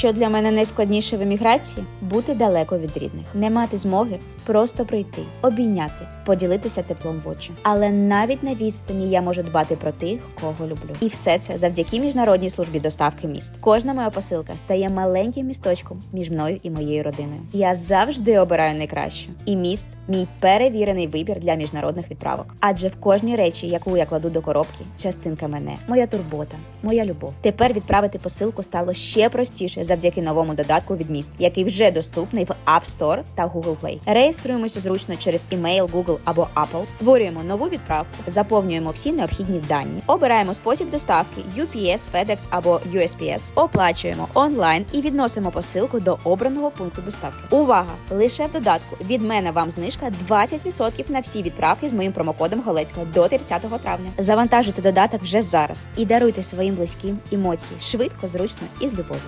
Що для мене найскладніше в еміграції бути далеко від рідних, не мати змоги просто прийти, обійняти, поділитися теплом в очі. Але навіть на відстані я можу дбати про тих, кого люблю. І все це завдяки міжнародній службі доставки міст. Кожна моя посилка стає маленьким місточком між мною і моєю родиною. Я завжди обираю найкраще. І міст мій перевірений вибір для міжнародних відправок. Адже в кожній речі, яку я кладу до коробки, частинка мене, моя турбота, моя любов. Тепер відправити посилку стало ще простіше завдяки новому додатку від міст, який вже доступний в App Store та Google Play. Реєструємося зручно через email, Google або Apple, створюємо нову відправку, заповнюємо всі необхідні дані, обираємо спосіб доставки UPS, FedEx або USPS, оплачуємо онлайн і відносимо посилку до обраного пункту доставки. Увага! Лише в додатку від мене вам знижка 20% на всі відправки з моїм промокодом Голецького до 30 травня. Завантажуйте додаток вже зараз і даруйте своїм близьким емоції швидко, зручно і з любов'ю.